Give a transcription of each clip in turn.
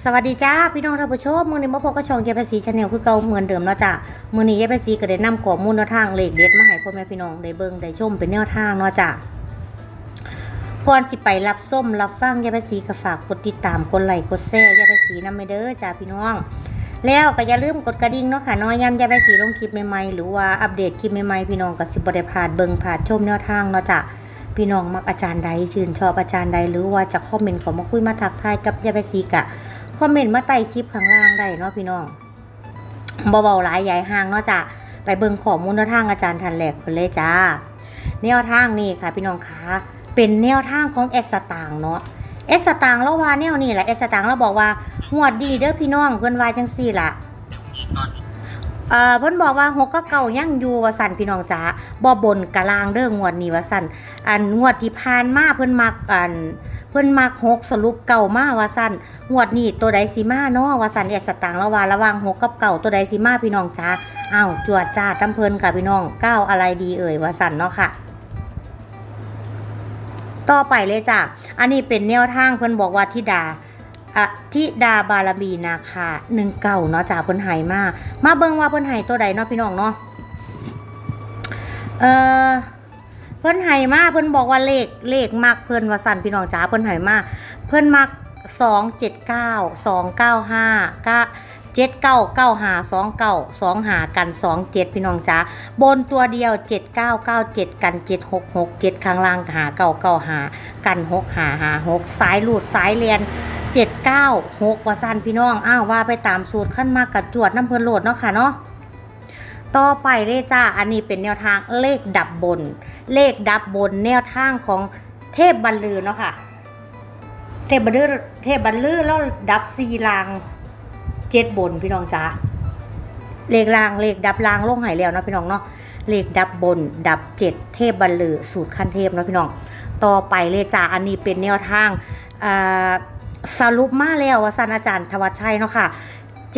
สวัสดีจ้าพี่น้องท่านผู้ชมมือนี้มาพบกับช่องเยายภาษีชาแนลคือเก่าเหมือนเดิมเนาะจ้ะมื้อนี้เยายภาษีก็ได้นำข้อมูลแนวทางเลขเด็ดมาให้พ่อแม่พี่น้องได้เบิ่งได้ชมเป็นแนวทางเนาะจ้ะก่อนสิไปรับส้มรับฟังเยายภาษีก็ฝากกดติดตามกดไลค์กดแชร์เยายภาษีนำไปเด้อจ้าพี่น้อง แล้วก็อย่าลืมกดกระดิ่งเนาะค่ะน้อยย้ำเยายภาษีลงคลิปใหม่ๆหรือว่าอัปเดตคลิปใหม่ๆพี่น้องก็สิบ่ได้พลาดเบิ่งพลาดชมแนวทางเนาะจ้ะพี่น้องมักอาจารย์ใดชื่นชอบอาจารย์ใดหรือว่าจะคอมเมนต์ขอมาคุยมาทักทายกับยายปซีกะ คอมเมนต์มาใต้คลิปข้างล่างได้เนาะพี่น้องเบาๆหลายใหญ่ห่างเนาะจ้ะไปเบิ่งข้อมูลแนวทางอาจารย์ทันแหลกไปเลยจ้า แนวทางนี่ค่ะ พี่น้องคะเป็นแนวทางของเอสสตางเนาะเอสสตางค์แล้วว่าแนวนี่แหละเอสสตางค์เราบอกว่าหวดดีเด้อพี่น้องเพิ่นวายจังสี่ล่ะ เอ่อเพิ่นบอกว่าหกก็เก่ายังอยู่ว่าสั่นพี่น้องจ๋าบ่บนกะลางเด้องวดนี้ว่าสั่นอันงวดที่ผ่านมาเพิ่นมักอันเพิ่นมักหกสรุปเก่ามาว่าสั่นงวดนี้ตัวใดสิมาเนาะว่าสั่นแอดสตางค์ระว่าระวางหกกับเก่าตัวใดสิมาพี่น้องจ๋าอ้าวจวดจ้าตำเพิ่นค่ะพี่น้องก้าวอะไรดีเอ่ยว่าสั่นเนาะค่ะต่อไปเลยจ้ะ อันนี้เป็นแนวทางเพิ่นบอกว่าทิดา อะทิดาบารมีนาคาหนึ่งเก่าเนาะจาเพิ่นไห้มากมาเบิ่งว่าเพิ่นไห้ตัวใดเนาะพี่น้องเนาะเออเพิ่นไห้มาเพิ่นบอกว่าเลขเลขมักเพิ่นว่าสั่นพี่น้องจ๋าเพิ่นไห้มาเพิ่นมักสองเจ็ดเก้าสองเก้าห้าก้าเจ็ดเก้าเก้าหาสองเก้าสองหากันสองเจ็ดพี่น้องจ๋าบนตัวเดียวเจ็ดเก้าเก้าเจ็ดกันเจ็ดหกหกเจ็ดข้างล่างหาเก้าเก้าหากันหกหาหาหกสายหลุดสายเรียน เจ็ดเก้าหกว่าสั้นพี่น้องอ้าวว่าไปตามสูตรขั้นมากกับจวดน้ำเพลินโหลดเนาะค่ะเนาะต่อไปเลยจ้าอันนี้เป็นแนวทางเลขดับบน เลขดับบนแนวทางของเทพบรรลือเนาะค่ะ เทพบรรลือเทพบรรลือแล้วดับซีลางเจ็ดบนพี่น้องจ้าเลขลางเลขดับลางลงหายแล้วเนาะพี่น้องเนาะเลขดับบน ดับเจ็ดเทพบรรลือสูตรขั้นเทพเนาะพี่น้อง ต่อไปเลยจ้าอันนี้เป็นแนวทางอ่า สรุปมาแล้วว่าสันอาจารย์ธวัชชัยเนาะค่ะ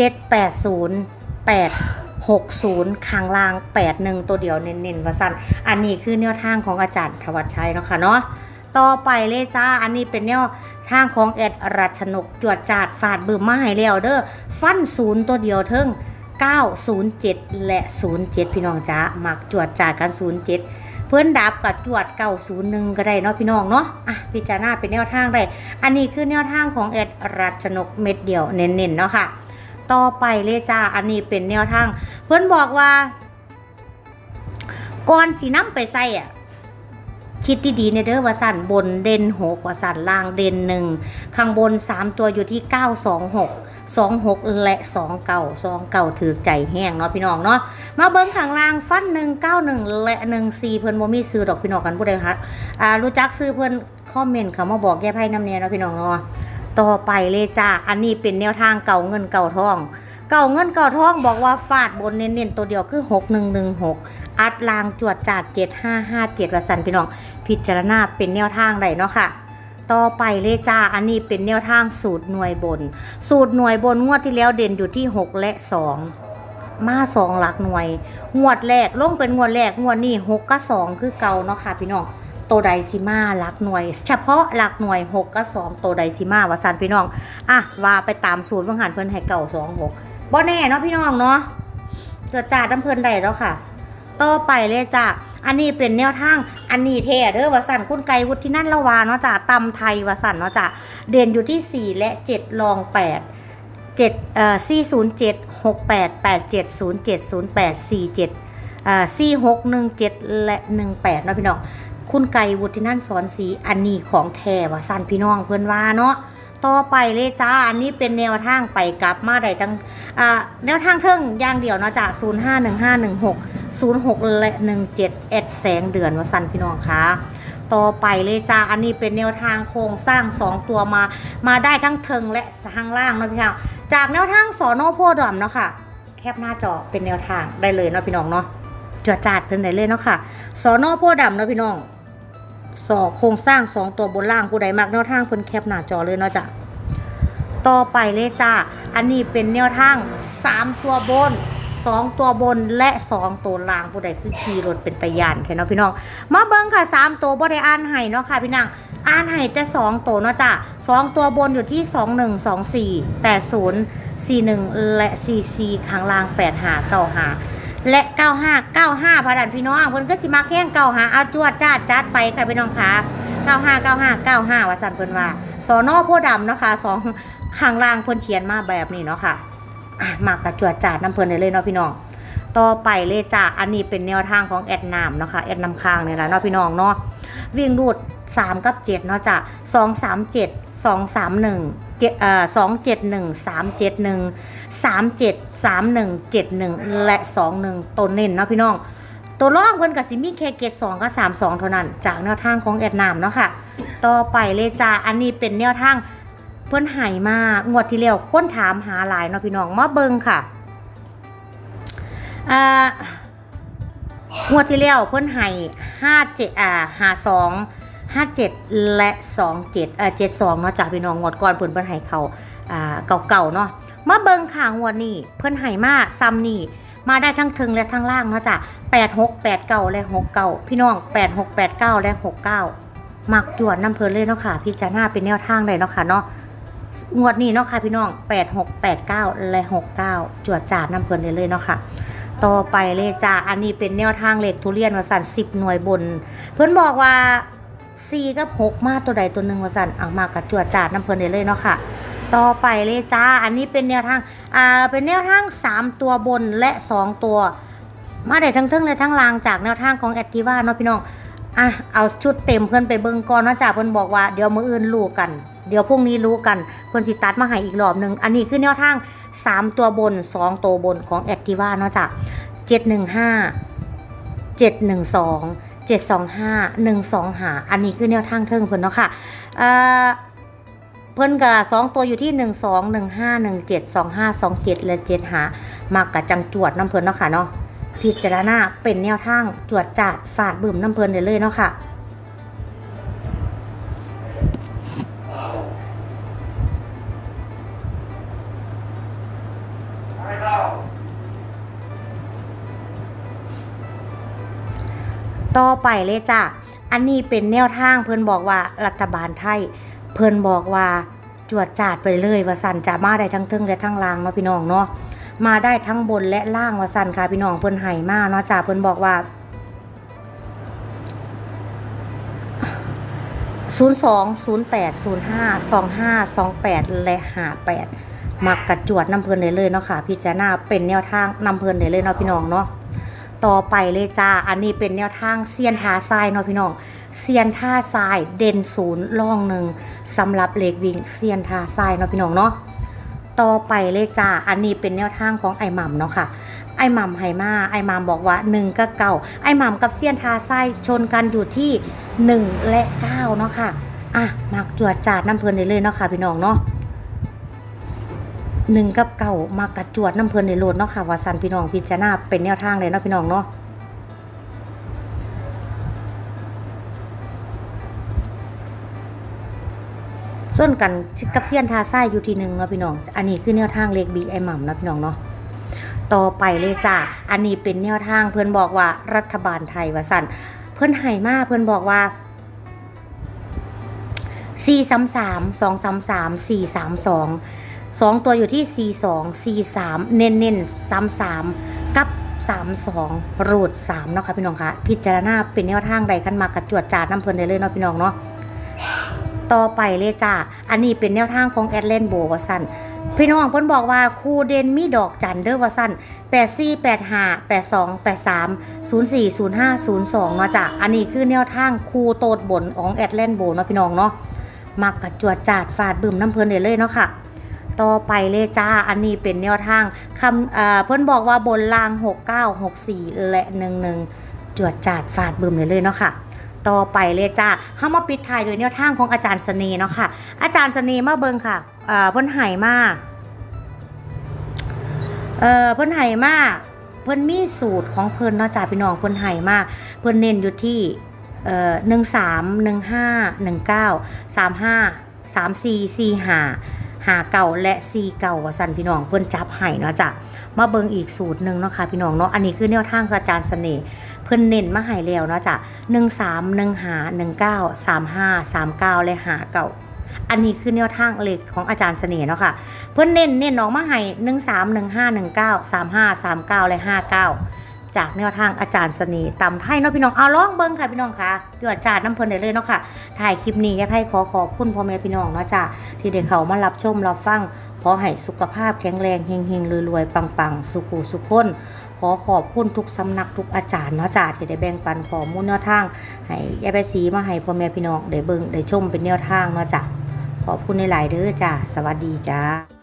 780 860ข้างล่าง81ตัวเดียวเน้นๆว่าสันอันนี้คือแนวทางของอาจารย์ธวัชชัยเนาะค่ะเนาะต่อไปเลยจ้า อันนี้เป็นแนวทางของแอดรัชนกจวดจาดฝาดบืมมาให้แล้วเด้อฟันศูนย์ตัวเดียวเทิง907 และ 07 พี่น้องจ้ามักจวดจาดกัน 07เพื่อนดับกับจวดเก่าศูนย์หนึ่งก็ได้เนาะพี่น้องเนาะอะพิจารณาเป็นแนวทางได้ อันนี้คือแนวทางของแอดรัชนกเม็ดเดียวเน้นๆเนาะค่ะ ต่อไปเลยจ้าอันนี้เป็นแนวทาง เพื่อนบอกว่าก่อนสีน้ำไปใส่อะคิดดีๆในเด้อว่าสั่นบนเด่นหกว่าสั่นล่างเด่นหนึ่งข้างบนสามตัวอยู่ที่เก้าสองหก สองหกและสองเก่าสองเก่าถือใจแห้งเนาะพี่น้องเนาะมาเบิ้งข้างล่างฟันหนึ่งเก้าหนึ่งและหนึ่งสี่เพิ่นบ่มีซื้อดอกพี่น้องกันผู้ใดฮัดอ่ารู้จักซื้อเพิ่นคอมเมนต์เขามาบอกแก้ไพ่น้ำเนียเนาะพี่น้องเนาะต่อไปเลยจ้าอันนี้เป็นแนวทางเก่าเงินเก่าทอง เก่าเงินเก่าทองบอกว่าฟาดบนเน้นๆตัวเดียวคือหกหนึ่งหนึ่งหกอัดลางจวดจาดเจ็ดห้าห้าเจ็ดวสันพี่น้อง พิจารณาเป็นแนวทางได้เนาะค่ะ ต่อไปเลยจ้า อันนี้เป็นแนวทางสูตรหน่วยบน สูตรหน่วยบนงวดที่แล้วเด่นอยู่ที่ 6 และ 2 มาสองหลักหน่วย งวดแรกลงเป็นงวดแรกงวดนี้6กับ2คือเก่าเนาะค่ะพี่น้องโตวใดซิมาหลักหน่วย เฉพาะหลักหน่วย 6กับ2โตวใดซิมาวาสันพี่น้องอะว่าไปตามสูตรวังหันเพิ่นให้เก่า2 6บ่แน่เนาะพี่น้องเนาะตัวจ่าดำเพิ่นได้แล้วค่ะ ต่อไปเลยจ้า อันนี้เป็นแนวทาง อันนี้เท่เด้อวสันคุณไกรวุฒินันละวาเนาะจ้าตำไทยวสันเนาะจ้าเด่นอยู่ที่ 4 และ7รอง 8 7เอ่อ407 68 87 07 08 47เอ่อ4617 และ 18 เนาะพี่น้องคุณไก่วุฒินันสอนสีอันนี้ของแท้วสันพี่น้องเพื่อนว่าเนาะต่อไปเลยจ้า อันนี้เป็นแนวทางไปกลับมาได้ทั้งอ่าแนวทางเทิงอย่างเดียวเนาะจ้ะ051516 06 และ 17 แอดแสงเดือนวสันพี่น้องคะต่อไปเลยจ้า อันนี้เป็นแนวทางโครงสร้าง 2 ตัวมา มาได้ทั้งเทิงและทางล่างนะพี่น้องจากแนวทางสอนอโพดอมเนาะค่ะ แคปหน้าจอเป็นแนวทางได้เลยเนาะพี่น้องเนาะจวดจาดเพิ่นได้เลยเนาะค่ะสอนอโพดำเนาะพี่น้องสอโครงสร้าง 2 ตัวบนล่างผู้ใดมักแนวทางเพิ่นแคปหน้าจอเลยเนาะจ้ะต่อไปเลยจ้า อันนี้เป็นแนวทาง 3 ตัวบน 2ตัวบนและ2ตัวล่างผู้ใดคือขี่รถเป็นตะยานแค่เนาะพี่น้องมาเบิ่งค่ะ3ตัวบ่ได้อ่านให้เนาะค่ะพี่นางอ่านให้แต่สองตัวเนาะจ้ะสองตัวบนอยู่ที่สองหนึ่งสองสี่แปดศูนย์สี่หนึ่งและสี่สี่ข้างล่างแปดหาเก้าหาและเก้าห้าเก้าห้าพะดันพี่น้องเพิ่นก็สิมาแข่งเก้าหาเอาจวดจ้าจัดไปค่ะพี่น้องคะเก้าห้าเก้าห้าเก้าห้าว่าสันเพิ่นว่าสอนอโพดำเนาะคะสองข้างล่างเพิ่นเขียนมาแบบนี้เนาะคะ่ะ มากระจวดจ้าดน้ำเพลินได้เลยเนาะพี่น้อง ต่อไปเลยจ้าอันนี้เป็นแนวทางของแอดนามเนาะค่ะแอดนำค้างเนี่ยแหละเนาะพี่น้องเนาะวิ่งรูด3กับ7เนาะจ้ะ2 3 7 2 3 1 7เจอ่อ2 7 1 3 7 1 3 7 3 1 7 1และ2 1ตัวเน้นเนาะพี่น้อง ตัวรองเพิ่นกับซิมีแค่เกต2กับ3 2เท่านั้น จากแนวทางของแอดนามเนาะค่ะ ต่อไปเลยจ้าอันนี้เป็นแนวทาง เพิ่นหายมางวดที่แล้วคนถามหาหลายเนาะพี่น้องมาเบิงค่ะอ่างวดที่แล้วเพิ่นให้ห้าเจ็ดอ่าหาสองห้าเจ็ดและสองเจ็ดเอ่อเจ็ดสองเนาะจ้ะพี่น้องงวดก่อนเพิ่นเพิ่นให้เขาอ่าเก่าๆเนาะมาเบิงข่างวดนี้เพิ่นให้มาซ้ำนี่มาได้ทั้งถึงและทั้งล่างเนาะจ้ะแปดหกแปดเก้าและหกเก้าพี่น้องแปดหกแปดเก้าและหกเก้ามักจวดน้ำเพลินเลยเนาะค่ะพี่จาน้าเป็นแนวทางเลยเนาะค่ะเนาะ งวดนี้เนาะค่ะพี่น้องแปดหกแปดเก้าและหกเก้าจวดจาดน้ำเพลินเลยเลยเนาะค่ะ ต่อไปเลยจ้า อันนี้เป็นแนวทางเหล็กทุเรียนวสันสิบหน่วยบน เพื่อนบอกว่า 4 กับ 6 มาตัวใดตัวหนึ่งวสันเอามากระจวดจาดน้ำเพลินได้เลยเนาะค่ะ ต่อไปเลยจ้า อันนี้เป็นแนวทาง อ่า เป็นแนวทาง 3 ตัวบนและ 2 ตัว มาได้ทั้งเทิงและทั้งลางจากแนวทางของแอคทีว่าเนาะพี่น้อง อะ เอาชุดเต็มเพื่อนไปเบิ่งก่อนเนาะจ้าเพื่อนบอกว่าเดี๋ยวมืออื่นรู้กัน เดี๋ยวพรุ่งนี้รู้กันเพื่นสิตัดมาให้อีกรอบหนึ่งอันนี้คือแนวทาง 3 ตัวบน 2 ตัวบนของแอคทีว่าเนาะจ้าเจ็ดหนึ่งห้าเจ็ดหนึ่งสองเจ็ดสองห้าหนึ่งสองหาอันนี้คือแนวทางเทิงเพิ่นเนาะค่ะเอ่อเพิ่นกับสองตัวอยู่ที่หนึ่งสองหนึ่งห้าหนึ่งเจ็ดสองห้าสองเจ็ดและเจ็ดหามากกับจังจวดน้ำเพิ่นเนาะค่ะเนาะพิจารณาเป็นแนวทางจวดจัดฝาดบึมน้ำเพิ่นได้เลยเนาะค่ะ ต่อไปเลยจ้ะ อันนี้เป็นแนวทางเพิ่นบอกว่ารัฐบาลไทย เพิ่นบอกว่าจวดจาดไปเลยว่าสันจะมาได้ทั้งเทึงและทั้งล่างเนาะพี่น้องเนาะมาได้ทั้งบนและล่างว่าสันค่ะพี่น้องเพิ่นให้มากเนาะจ้ะเพิ่นบอกว่า02 08 05 25 28และ58มักกระจวดน้ำเพลินได้เลยเนาะค่ะพิจารณาเป็นแนวทางนำเพลินได้เลยเนาะพี่น้องเนาะ ต่อไปเลยจ้า อันนี้เป็นแนวทางเซียนทาทรายเนาะพี่น้องเซียนท่าทรายเด่นศูนย์ล่องหนึ่งสำหรับเลกวิ่งเซียนทาทรายเนาะพี่น้องเนาะต่อไปเลยจ้าอันนี้เป็นแนวทางของไอ้หม่ำเนาะค่ะ ไอ้หม่ำไหมาไอ้หม่ำบอกว่า1กับเก่าไอ้หม่ำกับเซียนทาทรายชนกันอยู่ที่1และ9เนาะค่ะอะมักจวดจาดน้ำเพลินได้เลยเนาะค่ะพี่น้องเนาะ หนึ่งกับเก่ามากระจวดน้ำเพลินในโลดเนาะค่ะว่าสันพี่น้องพิจารณาเป็นแนวทางเลยเนาะพี่น้องเนาะส่วนกันกับเซียนทาไส้อยู่ทีหนึ่งเนาะพี่น้อง อันนี้คือแนวทางเลขบีไอหม่ำนาะพี่น้องเนาะ ต่อไปเลยจ้าอันนี้เป็นแนวทางเพื่อนบอกว่ารัฐบาลไทยว่าสันเพื่อนไห่มาเพื่อนบอกว่าสี่สามสามสอง สองตัวอยู่ที่ 4 2 4 3 เน้นเน้น3 3 กับ 3 2 รูด3เนาะค่ะพี่น้องคะพิจารณาเป็นแนวทางใดขันมากระจวดจาดน้ำเพลินได้เลยเนาะพี่น้องเนาะต่อไปเลยจ้าอันนี้เป็นแนวทางของแอดเลนโบวสันพี่น้องเพิ่นบอกว่าครูเดนมีดอกจันเด้อวสัน8 4 8 5 8 2 8 3 0 4 0 5 0 2เนาะจ้ะอันนี้คือแนวทางครูโตดบนของแอดเลนโบเนาะพี่น้องเนาะมักกระจวดจาดฟาดบึมน้ำเพลินได้เลยเนาะค่ะ ต่อไปเลยจ้า อันนี้เป็นแนวทางคำเอ่อเพิ่นบอกว่าบนล่าง 69 64 และ 11 จวดจาดฟาดบึมเลยเลยเนาะค่ะ ต่อไปเลยจ้าเฮามาปิดท้ายโดยแนวทางของอาจารย์สเสน่เนาะค่ะ อาจารย์สเสน่มาเบิงค่ะเอ่อเพิ่นไห้มาเอ่อเพิ่นไห้มาเพิ่อนมีสูตรของเพิ่อนเนาะจ้าพี่น้องเพิ่อนไห้มาเพิ่อนเน้นอยู่ที่เอ่อ13 15 19 35 34 45หา หาเก่าและซีเก่าว่าสันพี่น้องเพิ่อนจับให้เนาะจ้ะมาเบิงอีกสูตรหนึ่งเนาะค่ะพี่น้องเนาะอันนี้คือแนวทางอาจารย์เสน่ห์เพิ่อนเน้นมาให้แล้วเนาะจ้ะหนึ่งสามหนึ่งหาหนึ่งเก้าสามห้าสามเก้าและหาเก่า อันนี้คือแนวทางเลขของอาจารย์เสน่ห์เนาะค่ะ เพิ่อนเน้นเน้นออกมาให้หนึ่งสามหนึ่งห้าหนึ่งเก้าสามห้าสามเก้าและห้าเก้า จากแนวทางอาจารย์เสน่ห์ตำไทยเนาะพี่น้องเอาลองเบิ้งค่ะพี่น้องค่ะเกิดจาดน้ำเพิ่นได้เลยเนาะค่ะถ่ายคลิปนี้ยากให้ขอขอบคุณพ่อแม่พี่น้องเนาะจ้ะที่ได้เขามารับชมรับฟังขอให้สุขภาพแข็งแรงเฮงๆรวยๆปังๆ สุขุสุขคนขอขอบคุณทุกสำนักทุกอาจารย์เนาะจ้ะที่ได้แบ่งปันข้อมูลแนวทางให้ยายไปสีมาให้พ่อแม่พี่น้องได้เบิ่งได้ชมเป็นแนวทางเนาะจ้ะขอบคุณในหลายเด้อจ้ะสวัสดีจ้า